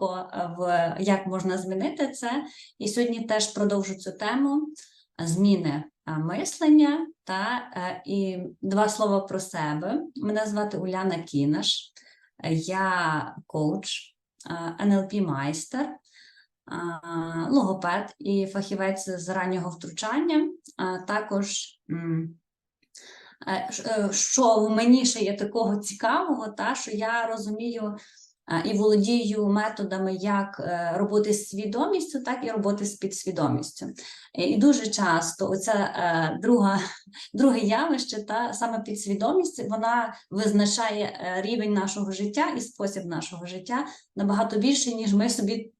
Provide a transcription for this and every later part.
легко е, в як можна змінити це. І сьогодні теж продовжу цю тему зміни е, мислення та е, і два слова про себе. Мене звати Уляна Кінаш, я коуч, НЛП майстер. Логопед і фахівець з раннього втручання, також що в мені ще є такого цікавого, та що я розумію і володію методами як е, роботи з свідомістю, так і роботи з підсвідомістю. І дуже часто оця е, друга, друге явище, та саме підсвідомість, вона визначає е, рівень нашого життя і спосіб нашого життя набагато більше, ніж ми собі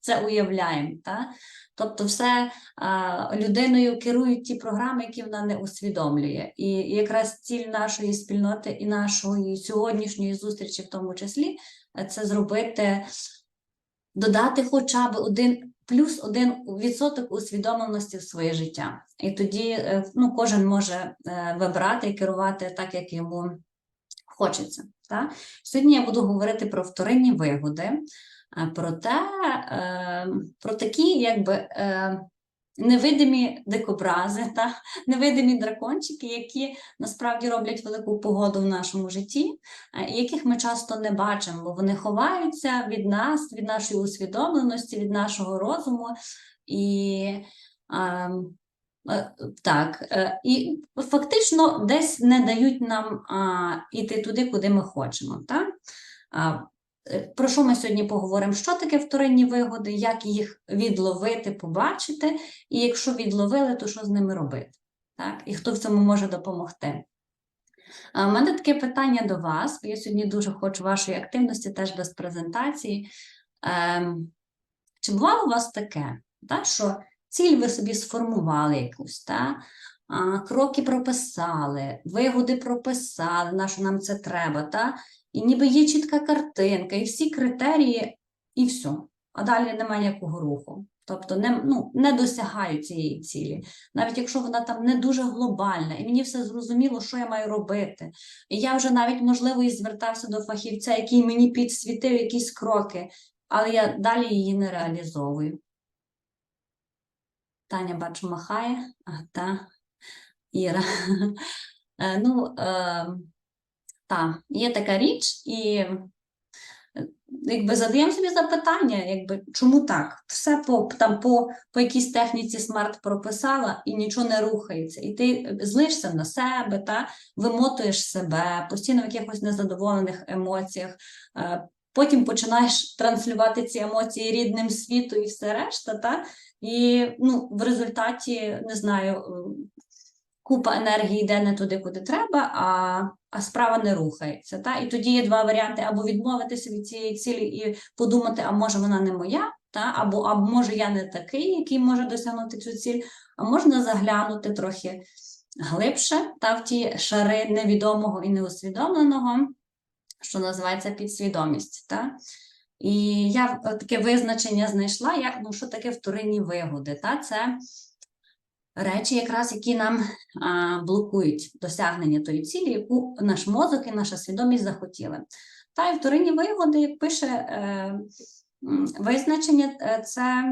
це уявляємо. Та? Тобто, все а, людиною керують ті програми, які вона не усвідомлює. І якраз ціль нашої спільноти і нашої сьогоднішньої зустрічі, в тому числі, е, це зробити, додати хоча б один плюс один відсоток усвідомленості в своє життя. І тоді е, ну, кожен може е, вибрати і керувати так, як йому хочеться. Та? Сьогодні я буду говорити про вторинні вигоди, е, про те, е, про такі, якби. е, Невидимі дикобрази та невидимі дракончики, які насправді роблять велику погоду в нашому житті, е, яких ми часто не бачимо, бо вони ховаються від нас, від нашої усвідомленості, від нашого розуму. І так, і фактично десь не дають нам іти туди, куди ми хочемо. Так? Е, про що ми сьогодні поговоримо? Що таке вторинні вигоди, як їх відловити, побачити, і якщо відловили, то що з ними робити? Так? І хто в цьому може допомогти? У мене таке питання до вас, я сьогодні дуже хочу вашої активності, теж без презентації. Ем, чи бувало у вас таке, та, що ціль ви собі сформували якусь, та, а, кроки прописали, вигоди прописали, на що нам це треба, та, і ніби є чітка картинка, і всі критерії, і все. А далі немає ніякого руху. Тобто не, ну, не досягають цієї цілі, навіть якщо вона там не дуже глобальна, і мені все зрозуміло, що я маю робити. І я вже навіть, можливо, і звертався до фахівця, який мені підсвітив якісь кроки, але я далі її не реалізовую. Таня, бачу, махає, а та Іра. Е, Ну, е, та, є така річ, і е, якби задаємо собі запитання, якби, чому так? Все по, там, по, по якійсь техніці смарт прописала і нічого не рухається. І ти злишся на себе, та, вимотуєш себе, постійно в якихось незадоволених емоціях. Е, Потім починаєш транслювати ці емоції рідним світу і все решта, та? і ну, в результаті, не знаю, е, купа енергії йде не туди, куди треба, а, а справа не рухається. Та? І тоді є два варіанти: або відмовитися від цієї цілі і подумати, а може вона не моя, та? Або, або може я не такий, який може досягнути цю ціль, а можна заглянути трохи глибше та в ті шари невідомого і неусвідомленого, що називається підсвідомість. Та? І я е, таке визначення знайшла, як ну, що таке вторинні вигоди. Та? Це речі, якраз які нам а, блокують досягнення тої цілі, яку наш мозок і наша свідомість захотіли. Та й вторинні вигоди, як пише е, визначення, е, це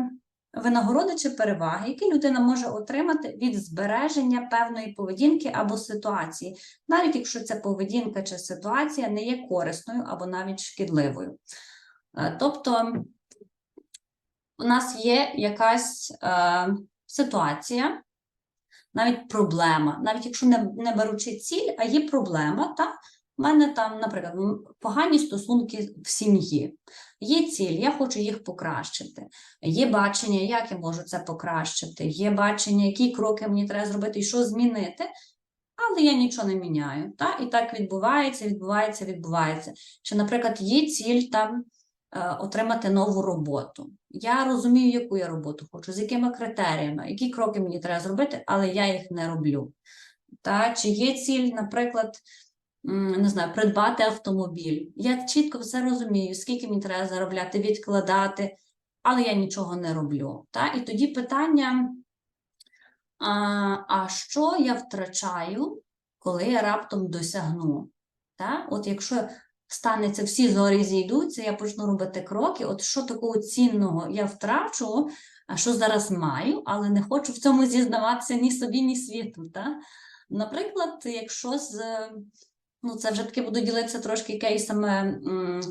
винагороди чи переваги, які людина може отримати від збереження певної поведінки або ситуації, навіть якщо ця поведінка чи ситуація не є корисною або навіть шкідливою. Е, Тобто у нас є якась е, ситуація, навіть проблема, навіть якщо не, не беручи ціль, а є проблема, та у мене там, наприклад, погані стосунки в сім'ї. Є ціль, я хочу їх покращити. Є бачення, як я можу це покращити, є бачення, які кроки мені треба зробити і що змінити. Але я нічого не міняю. Та? І так відбувається, відбувається, відбувається. Чи, наприклад, є ціль там е, отримати нову роботу. Я розумію, яку я роботу хочу, з якими критеріями, які кроки мені треба зробити, але я їх не роблю. Та? Чи є ціль, наприклад, не знаю, придбати автомобіль. Я чітко все розумію, скільки мені треба заробляти, відкладати, але я нічого не роблю. Та? І тоді питання. А, а що я втрачаю, коли я раптом досягну? Та? От якщо станеться, всі зорі зійдуться, я почну робити кроки. От що такого цінного я втрачу, а що зараз маю, але не хочу в цьому зізнаватися ні собі, ні світу. Та? Наприклад, якщо з ну це вже таки буду ділитися трошки кейсами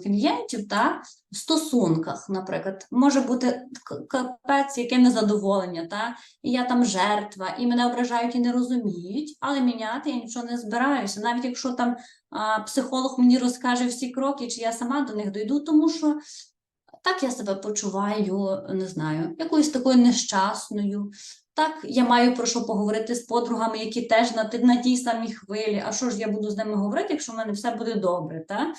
клієнтів, та в стосунках, наприклад, може бути капець, яке незадоволення, та і я там жертва, і мене ображають і не розуміють, але міняти я нічого не збираюся. Навіть якщо там а, психолог мені розкаже всі кроки, чи я сама до них дойду, тому що так я себе почуваю, не знаю, якоюсь такою нещасною. Так, я маю про що поговорити з подругами, які теж на, на тій самій хвилі. А що ж я буду з ними говорити, якщо в мене все буде добре? Та?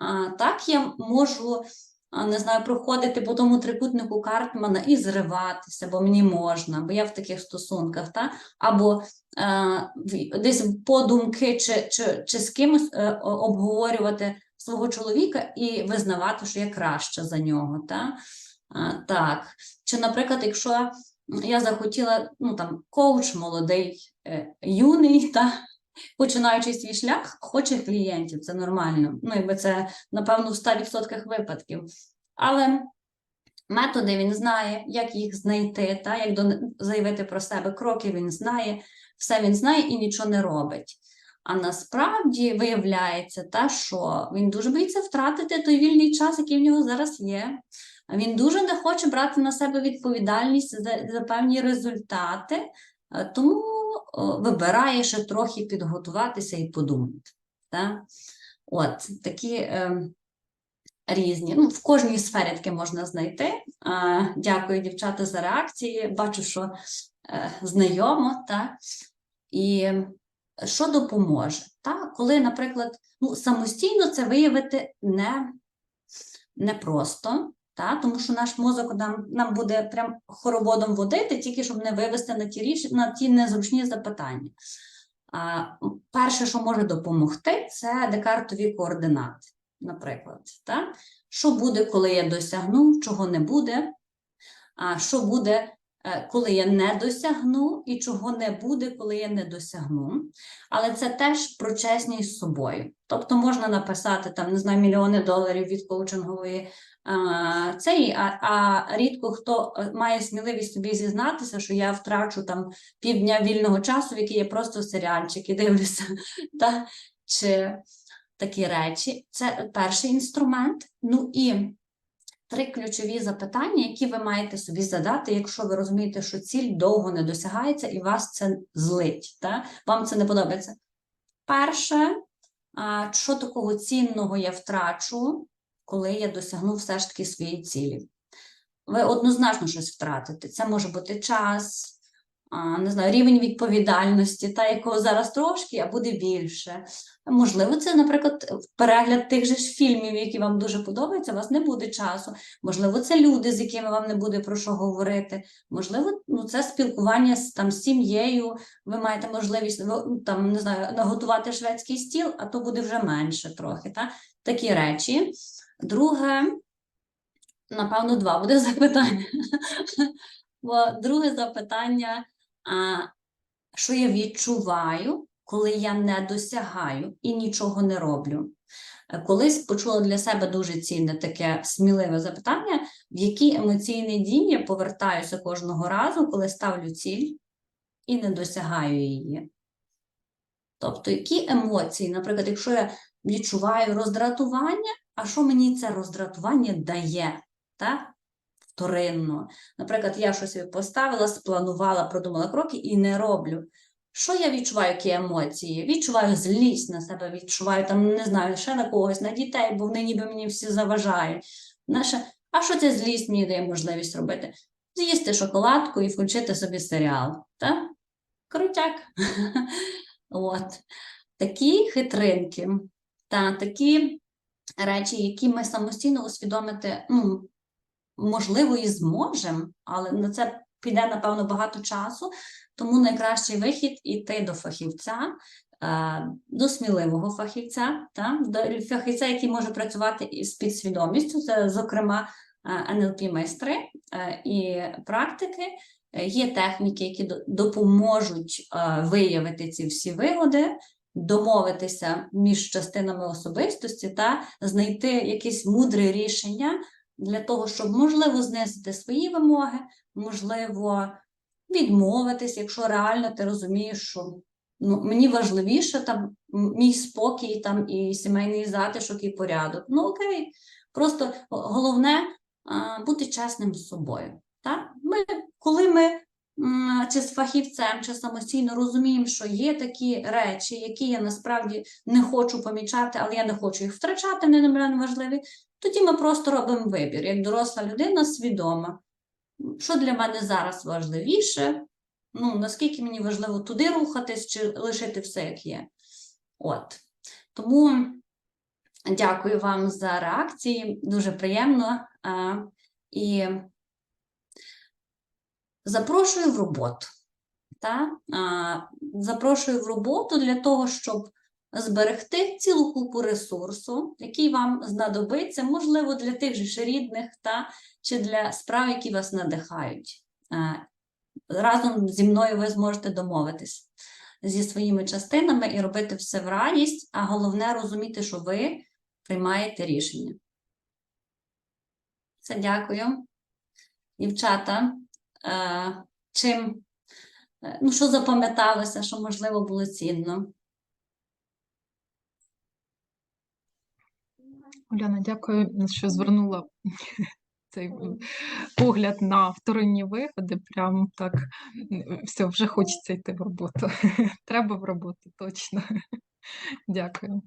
А, так, я можу, не знаю, проходити по тому трикутнику Картмана і зриватися, бо мені можна, бо я в таких стосунках. Та? Або е, десь подумки чи, чи, чи з кимось е, обговорювати свого чоловіка і визнавати, що я краща за нього. Та? А, так. Чи, наприклад, якщо я захотіла, ну там коуч молодий, е, юний, та починаючи свій шлях, хоче клієнтів, це нормально. Ну, якби це, напевно, в 100% випадків. Але методи він знає, як їх знайти, та, як до, заявити про себе, кроки він знає, все він знає і нічого не робить. А насправді виявляється, та, що він дуже боїться втратити той вільний час, який в нього зараз є. Він дуже не хоче брати на себе відповідальність за, за певні результати, е, тому вибирає ще трохи підготуватися і подумати. Та? От такі е, різні. Ну, в кожній сфері таке можна знайти. А, дякую, дівчата, за реакції. Бачу, що е, знайомо. Та? І що допоможе? Та? Коли, наприклад, ну, самостійно це виявити не, не просто. Та, тому що наш мозок нам, нам буде прям хороводом водити, тільки щоб не вивести на ті річ, на ті незручні запитання. А, перше, що може допомогти, це декартові координати, наприклад. Та? Що буде, коли я досягну, чого не буде, а що буде, коли я не досягну, і чого не буде, коли я не досягну. Але це теж про чесність з собою. Тобто можна написати там, не знаю, мільйони доларів від коучингової цей, а, а рідко хто е, має сміливість собі зізнатися, що я втрачу там півдня вільного часу, в який я просто серіальчики дивлюся, та, чи такі речі. Це перший інструмент. Ну і три ключові запитання, які ви маєте собі задати, якщо ви розумієте, що ціль довго не досягається і вас це злить, та? вам це не подобається. Перше, що такого цінного я втрачу, коли я досягну все ж таки своєї цілі. Ви однозначно щось втратите. Це може бути час, не знаю, рівень відповідальності, та якого зараз трошки, а буде більше. Можливо, це, наприклад, перегляд тих же ж фільмів, які вам дуже подобаються, у вас не буде часу. Можливо, це люди, з якими вам не буде про що говорити. Можливо, ну, це спілкування з там з сім'єю. Ви маєте можливість ну, там, не знаю, наготувати шведський стіл, а то буде вже менше трохи. Та? Такі речі. Друге, напевно, два буде запитання. Бо друге запитання, що я відчуваю, коли я не досягаю і нічого не роблю. Е, Колись почула для себе дуже цінне таке сміливе запитання, в які емоційні дії я повертаюся кожного разу, коли ставлю ціль і не досягаю її. Тобто, які емоції, наприклад, якщо я відчуваю роздратування, а що мені це роздратування дає? Так? Вторинно. Наприклад, я щось поставила, спланувала, продумала кроки і не роблю. Що я відчуваю, які емоції? Відчуваю злість на себе, відчуваю там, не знаю, ще на когось, на дітей, бо вони ніби мені всі заважають. Наша, а що ця злість мені дає можливість робити? З'їсти шоколадку і включити собі серіал. Так? Крутяк. От. Такі хитринки та такі речі, які ми самостійно усвідомити, ну, можливо, і зможемо, але на це піде, напевно, багато часу. Тому найкращий вихід іти до фахівця, е, до сміливого фахівця, та, до фахівця, який може працювати із підсвідомістю, це, зокрема, НЛП-майстри і практики. Е, Є техніки, які допоможуть е, виявити ці всі вигоди, домовитися між частинами особистості та знайти якесь мудре рішення для того, щоб можливо знизити свої вимоги, можливо, відмовитись, якщо реально ти розумієш, що ну, мені важливіше там мій спокій там і сімейний затишок і порядок. Ну окей, просто головне а, бути чесним з собою. Так? Ми, коли ми чи з фахівцем, чи самостійно розуміємо, що є такі речі, які я насправді не хочу помічати, але я не хочу їх втрачати, вони для мене важливі, тоді ми просто робимо вибір, як доросла людина свідома. Що для мене зараз важливіше? Ну, наскільки мені важливо туди рухатись чи лишити все, як є. От. Тому дякую вам за реакції, дуже приємно. І запрошую в роботу. Та? Запрошую в роботу для того, щоб зберегти цілу купу ресурсу, який вам знадобиться, можливо, для тих же рідних та чи для справ, які вас надихають. Разом зі мною ви зможете домовитись зі своїми частинами і робити все в радість, а головне розуміти, що ви приймаєте рішення. Все, дякую. Дівчата, чим, е, ну, що запам'яталося, що можливо було цінно? Уляна, дякую, що звернула цей погляд на вторинні виходи. Прям так все, вже хочеться йти в роботу. Треба в роботу, точно. Дякую.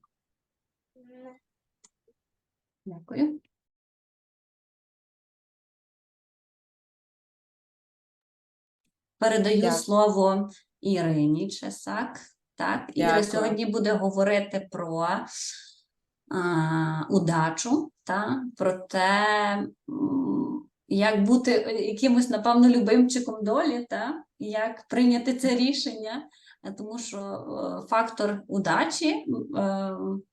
Дякую. Передаю Дякую. слово Ірині Чесак. Так, Іра сьогодні буде говорити про а, удачу, та, про те, як бути якимось, напевно, любимчиком долі, та, як прийняти це рішення. Е, Тому що е, фактор удачі е,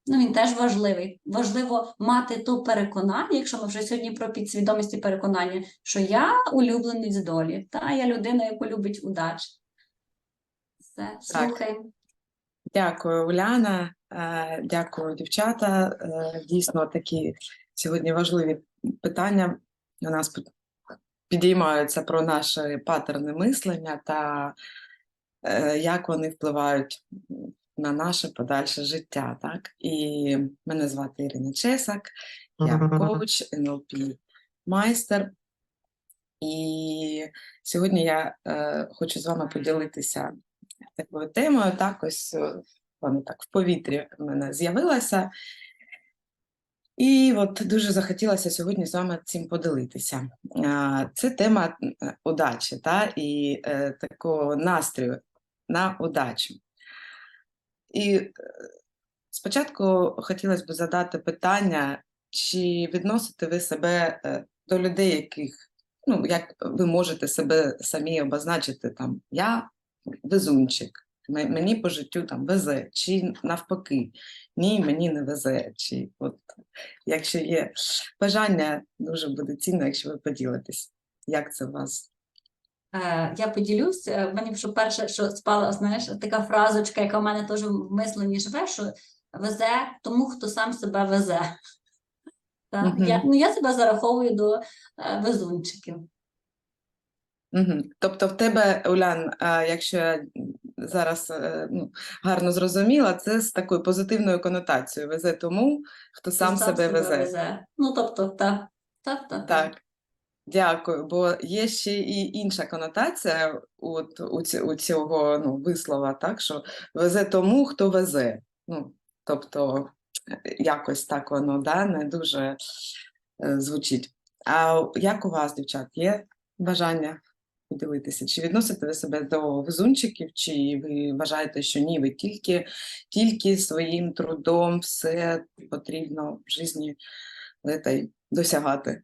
ну, він теж важливий. Важливо мати то переконання, якщо ми вже сьогодні про підсвідомість і переконання, що я улюбленець долі, та я людина, яку любить удачі. Все, слухаємо. Дякую, Уляна. Дякую, дівчата. Дійсно, такі сьогодні важливі питання у нас підіймаються про наші паттерни мислення та як вони впливають на наше подальше життя. Так? І мене звати Ірина Чесак, я коуч, НЛП майстер. І сьогодні я е, хочу з вами поділитися такою темою. Так, ось е, воно так в повітрі в мене з'явилося. І от дуже захотілося сьогодні з вами цим поділитися. Це тема е, удачі та, і е, такого настрою на удачу. І е, спочатку хотілося б задати питання, чи відносите ви себе е, до людей, яких, ну, як ви можете себе самі обозначити, там, я везунчик, мені по життю там везе, чи навпаки, ні, мені не везе. Чи от, якщо є бажання, дуже буде цінно, якщо ви поділитесь. Як це у вас? Е, Я поділюсь. Е, Мені що перше, що спала, знаєш, така фразочка, яка в мене теж в мисленні живе, що везе тому, хто сам себе везе. Так? Мгм. Я, ну, я себе зараховую до е, везунчиків. Угу. Тобто, в тебе, Улян, якщо я зараз ну, гарно зрозуміла, це з такою позитивною конотацією. Везе тому, хто Хто сам себе везе. Ну, тобто, так. Так, так. Так, дякую. Бо є ще і інша конотація от, у, ці- у цього ну, вислова, так, що везе тому, хто везе. Ну, тобто, е, якось так воно да, не дуже е, звучить. А як у вас, дівчат, є бажання поділитися? Чи відносите ви себе до везунчиків, чи ви вважаєте, що ні, ви тільки, тільки своїм трудом все потрібно в житті досягати?